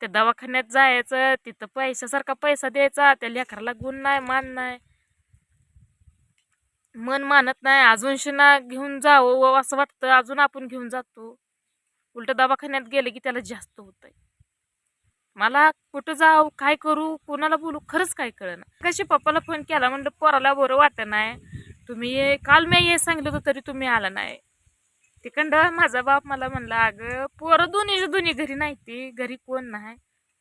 त्या दवाखान्यात जायचं तिथं पैशासारखा पैसा द्यायचा त्या लेकराला गुण नाही मान नाही. मन मानत नाही अजून शिना घेऊन जावं असं वाटतं अजून आपण घेऊन जातो. उलट दवाखान्यात गेले की त्याला जास्त होतंय. मला कुठं जाऊ काय करू कोणाला बोलू खरंच काय कळना. कशी पप्पाला फोन केला म्हणलं पोराला बरं वाटत नाही. तुम्ही काल मी हे सांगितलं होतं तरी तुम्ही आला नाही. तिकडं माझा बाप मला म्हणला अगं पोरं दोन्ही दोन्ही घरी नाही ती. घरी कोण नाही?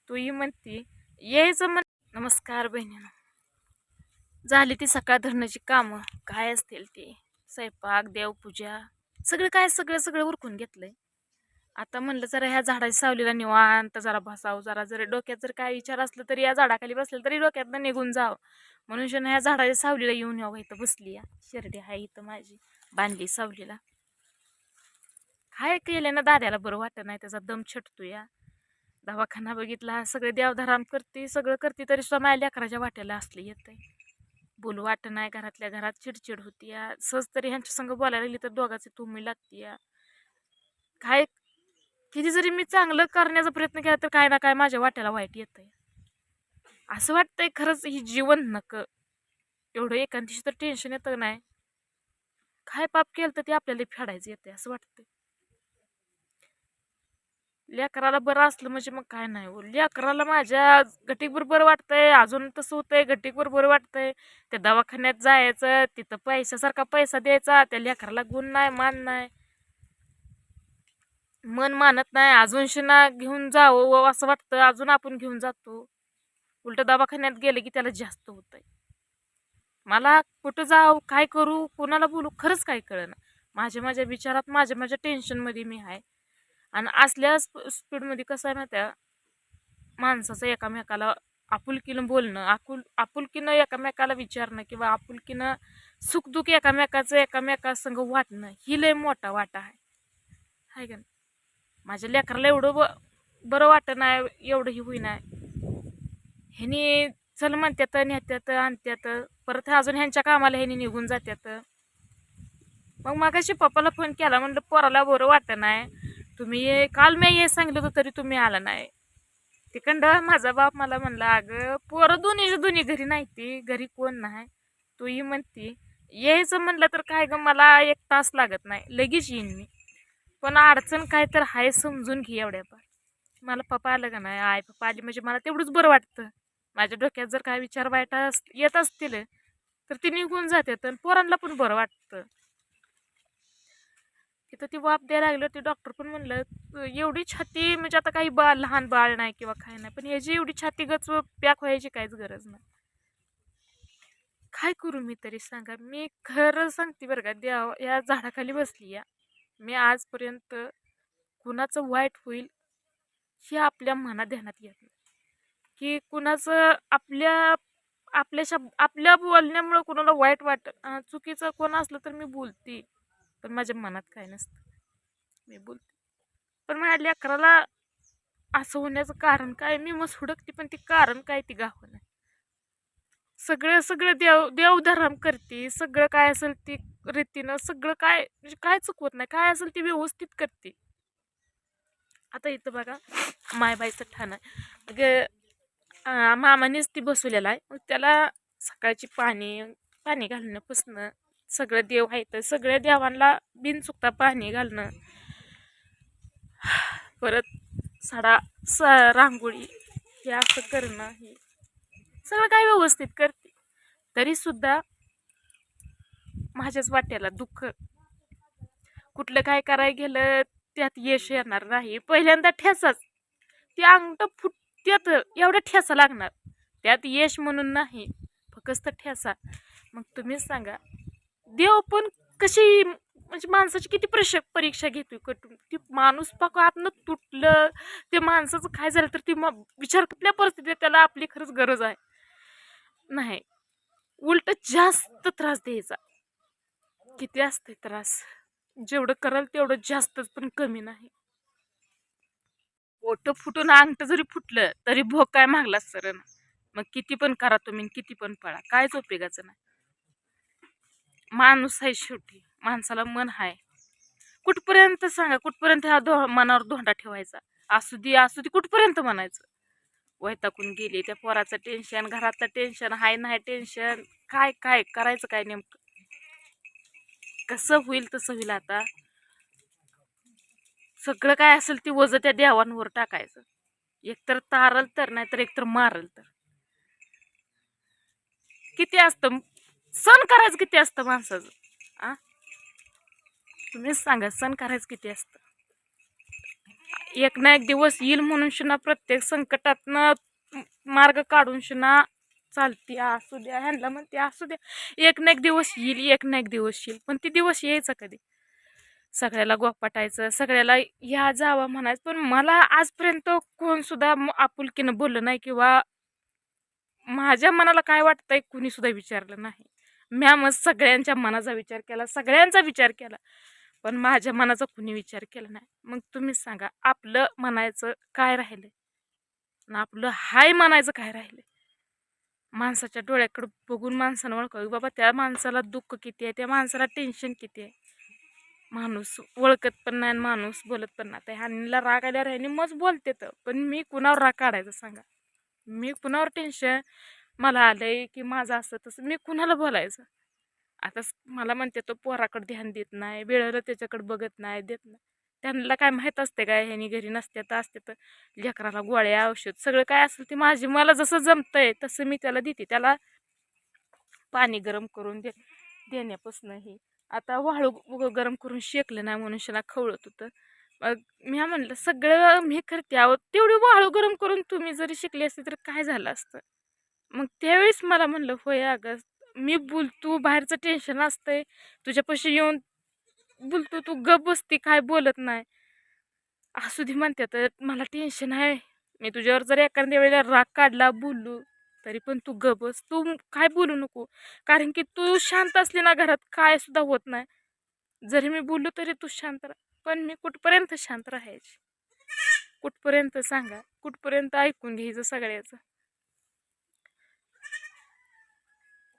तू ही म्हणती. यायचं म्हण नमस्कार बहिणीनं. झाली ती सकाळ धरण्याची कामं. काय असतील ती? स्वयंपाक देवपूजा. सगळं काय सगळं सगळं उरकून घेतलंय. आता म्हणलं जरा ह्या झाडाच्या सावलीला निवांत जरा बसावं. जरा जरी डोक्यात जर काय विचार असलं तरी या झाडाखाली बसलं तरी डोक्यातनं निघून जावं. म्हणून ह्या झाडाच्या सावलीला येऊन यावं इथं बसली या. शिर्डी आहे इथं माझी. बांधली सावलीला. काय केलं ना दाद्याला बरं वाटत नाही त्याचा दम छटतो या दवाखाना बघितला सगळे देवधाराम करते सगळं करते तरी सुद्धा माझ्या लेकराच्या वाट्याला असली आहे बोलू वाटत नाही घरातल्या घरात चिडचिड होती या सहज तरी ह्यांच्या संग बोलायला गेली तर दोघाची तुम्ही लागते या काय किती जरी मी चांगलं करण्याचा प्रयत्न केला तर काय ना काय माझ्या वाट्याला वाईट येतंय. असं वाटतंय खरंच ही जीवन नक. एवढं एकांतीशी तर टेन्शन येतं नाही. काय पाप केलं तर ते आपल्याला फेडायचं येते असं वाटतंय. लेकराला बरं असलं म्हणजे मग काय नाही हो. लेकराला माझ्या घटीकभर बरं वाटतंय अजून तसं होतंय घटीकभर बरं वाटतंय. त्या दवाखान्यात जायचं तिथं पैशासारखा पैसा द्यायचा त्या लेकराला गुण नाही मान नाही. मन मानत नाही अजून शिना घेऊन जावं हो असं वाटतं अजून आपण घेऊन जातो. उलट दवाखान्यात गेले की त्याला जास्त होतंय. मला कुठं जाऊ काय करू कोणाला बोलू खरंच काय कळेना. माझ्या माझ्या विचारात माझ्या माझ्या टेन्शनमध्ये मी आहे. आणि असल्या स्प स्पीडमध्ये कसं आहे माहिती त्या माणसाचं एकामेकाला आपुलकीनं बोलणं आपुल आपुलकीनं एकामेकाला विचारणं किंवा आपुलकीनं सुखदुःख एकामेकाचं एकामेकासंग वाटणं ही लय मोठा वाटा आहे. हाय का माझ्या लेकराला एवढं ब बरं वाटत नाही एवढंही होईना. ह्यानी चल म्हणतात नेत्यात आणत्यात परत अजून ह्यांच्या कामाला ह्यानी निघून जात्यात. मग मागाशी पप्पाला फोन केला म्हणलं पोराला बरं वाटत नाही. तुम्ही ये काल मी ये सांगितलं होतं तरी तुम्ही आला नाही. तिकडं माझा बाप मला म्हणला अगं पोरं दोन्ही दोन्ही घरी नाही ती घरी कोण नाही? तू ही म्हणती. यायचं म्हणलं तर काय ग मला एक तास लागत नाही लगेच येईन मी. पण अडचण काय तर हाय समजून घे एवढ्या पार मला पप्पा आलं का नाही? आय पप्पा आली म्हणजे मला तेवढंच बरं वाटतं. माझ्या डोक्यात जर काय विचार वाईट अस येत असतील तर ते निघून जाते तर पोरांना पण बरं वाटतं. तिथं ती वाप द्यायला लागलं ते डॉक्टर पण म्हणलं एवढी छाती म्हणजे आता काही बाळ लहान बाळ नाही किंवा काय नाही पण याची एवढी छाती गच पॅक व्हायची काहीच गरज नाही. काय करू मी तरी सांगा? मी खरं सांगते बरं का द्या या झाडाखाली बसली या. मी आजपर्यंत कुणाचं वाईट होईल हे आपल्या मनात ध्यानात येत नाही. की कुणाचं आपल्या आपल्या शब्द आपल्या बोलण्यामुळं कुणाला वाईट वाट चुकीचं कोण असलं तर मी बोलते. पण माझ्या मनात काय नसतं. मी बोलते. पण माझ्या लेकराला असं होण्याचं कारण काय? मी मग हुडकते पण ते कारण काय ती गाव नाही. सगळं सगळं देव देवधर्म करते. सगळं काय असेल ती रीतीनं सगळं काय म्हणजे काय चुकवत नाही. काय असेल ती व्यवस्थित करते. आता इथं बघा मायबाईचं ठाण आहे. मग मामानेच ती बसवलेला आहे. मग त्याला सकाळची पाणी पाणी घालणं पुसणं सगळं देव आहे तर सगळ्या देवांना बिनचुकता पाणी घालणं. परत साडा स रांगोळी हे असं करणं हे सगळं काय व्यवस्थित करते. तरीसुद्धा माझ्याच वाट्याला दुःख. कुठलं काय करायला गेलं त्यात यश येणार नाही. पहिल्यांदा ठेसाच ते अंगठ फुटत्यात एवढा ठेसा लागणार. त्यात यश म्हणून नाही फक्त ठेसा मग तुम्हीच सांगा देव पण कशी म्हणजे माणसाची किती प्रश परीक्षा घेतोय कटून. ती माणूस पाक आतनं तुटलं ते माणसाचं काय झालं तर ती मग विचार कुठल्या परिस्थितीत त्याला आपली खरंच गरज आहे? नाही. उलट जास्त त्रास द्यायचा. किती असते त्रास? जेवढं कराल तेवढं जास्तच पण कमी नाही. पोट फुटून अंगठ जरी फुटलं तरी भोग काय मागला सर मग किती पण करा तुम्ही किती पण पळा. कायच उपयोगाचं नाही. माणूस आहे शेवटी. माणसाला मन आहे कुठपर्यंत सांगा कुठपर्यंत ह्या धो मनावर धोंडा ठेवायचा? असू दे असू दे कुठपर्यंत म्हणायचं? वैताकून गेली त्या पोराचं टेन्शन घरातलं टेन्शन हाय नाही टेन्शन काय काय करायचं काय नेमकं? कसं होईल तसं होईल आता. सगळं काय असेल ती वजं त्या देवांवर टाकायचं. एकतर तारल तर नाहीतर एकतर मारल तर. किती असतं सण करायचं किती असतं माणसाचं? आ? तुम्हीच सांगा सण करायचं किती असतं? एक ना एक दिवस येईल म्हणून शिना प्रत्येक संकटातनं मार्ग काढून शिना चालती असू द्या ह्यांना म्हणते असू द्या. एक ना एक दिवस येईल एक ना एक दिवस येईल पण ती दिवस यायचा कधी? सगळ्याला गोपाटायचं सगळ्याला या जावा म्हणायचं पण मला आजपर्यंत कोण सुद्धा आपुलकीनं बोललं नाही किंवा माझ्या मनाला काय वाटतंय कुणी सुद्धा विचारलं नाही. म्या मग सगळ्यांच्या मनाचा विचार केला सगळ्यांचा विचार केला. पण माझ्या मनाचा कुणी विचार केला नाही. मग तुम्ही सांगा आपलं म्हणायचं काय राहिलं आणि आपलं हाय म्हणायचं काय राहिलं माणसाच्या डोळ्याकडे बघून माणसानं ओळखावं. बाबा त्या माणसाला दुःख किती आहे? त्या माणसाला टेन्शन किती आहे? माणूस ओळखत पण नाही आणि माणूस बोलत पण नाही. त्या ह्यांना राग आल्यावर ह्यांनी मग बोलते तर पण मी कुणावर राग काढायचं सांगा? मी कुणावर टेन्शन मला आलंय की माझं असं तसं मी कुणाला बोलायचं? आता मला म्हणते तो पोराकडे ध्यान देत नाही वेळेला त्याच्याकडे बघत नाही देत नाही. त्यांना काय माहीत असते काय ह्यानी घरी नसते तर असते तर लेकराला गोळ्या औषध सगळं काय असेल ते माझी मला जसं जमतंय तसं मी त्याला देते. त्याला पाणी गरम करून दे देण्यापासून हे. आता वाळू गरम करून शेकलं नाही म्हणून खवळत होतं. मग मी म्हणलं सगळं मी करते आहोत तेवढी वाळू गरम करून तुम्ही जरी शिकले असते तर काय झालं असतं? मग त्यावेळेस मला म्हणलं होय अगं मी बोल तू बाहेरचं टेन्शन असतंय. तुझ्यापाशी येऊन बोलतो तू गप बसती काय बोलत नाही. असू दे म्हणते तर मला टेन्शन आहे. मी तुझ्यावर जर एखाद्या वेळेला राग काढला बोललो तरी पण तू गप बस. तू काय बोलू नको. कारण की तू शांत असली ना घरात काय सुद्धा होत नाही. जरी मी बोललो तरी तू शांत राहा. पण मी कुठपर्यंत शांत राहायची? कुठपर्यंत सांगा? कुठपर्यंत ऐकून घ्यायचं सगळ्याचं?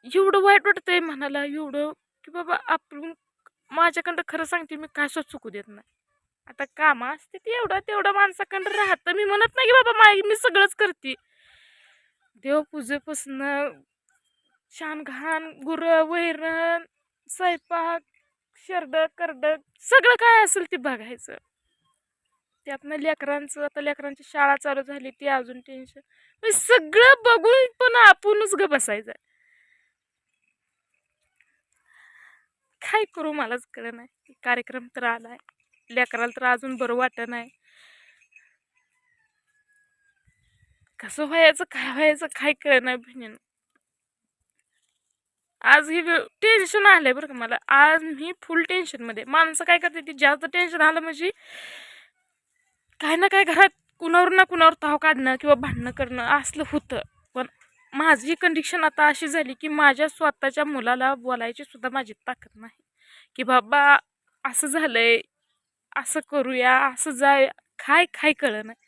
एवढं वाईट वाटतंय म्हणाला एवढं की बाबा आपण माझ्याकडं खरं सांगते मी काय चुकू देत नाही. आता कामं असते ती एवढं तेवढं माणसाकडं राहतं. मी म्हणत नाही की बाबा माय मी सगळंच करते. देवपूजेपासनं छान घाण गुरं वैरण स्वयंपाक शरड करड सगळं काय असेल ते बघायचं. त्यातनं लेकरांचं आता लेकरांची शाळा चालू झाली ती अजून टेन्शन सगळं बघून पण आपणच ग बसायचं. काय करू मलाच कळ नाही कार्यक्रम तर आलाय. लेकराला तर अजून बरं वाटत नाही. कसं व्हायचं काय व्हायचं काय कळ नाही बहिणीनं. आज ही टेन्शन आलंय बरं का मला. आज मी फुल टेन्शनमध्ये माणसं काय करते ती जास्त टेन्शन आलं म्हणजे काय ना काय घरात कुणावर ना कुणावर ताव काढणं किंवा भांडणं करणं असलं होतं. माझी कंडिशन आता अशी झाली की माझ्या स्वतःच्या मुलाला बोलायची सुद्धा माझी ताकद नाही. की बाबा असं झालं आहे असं करूया असं जाय काय काय कळलं नाही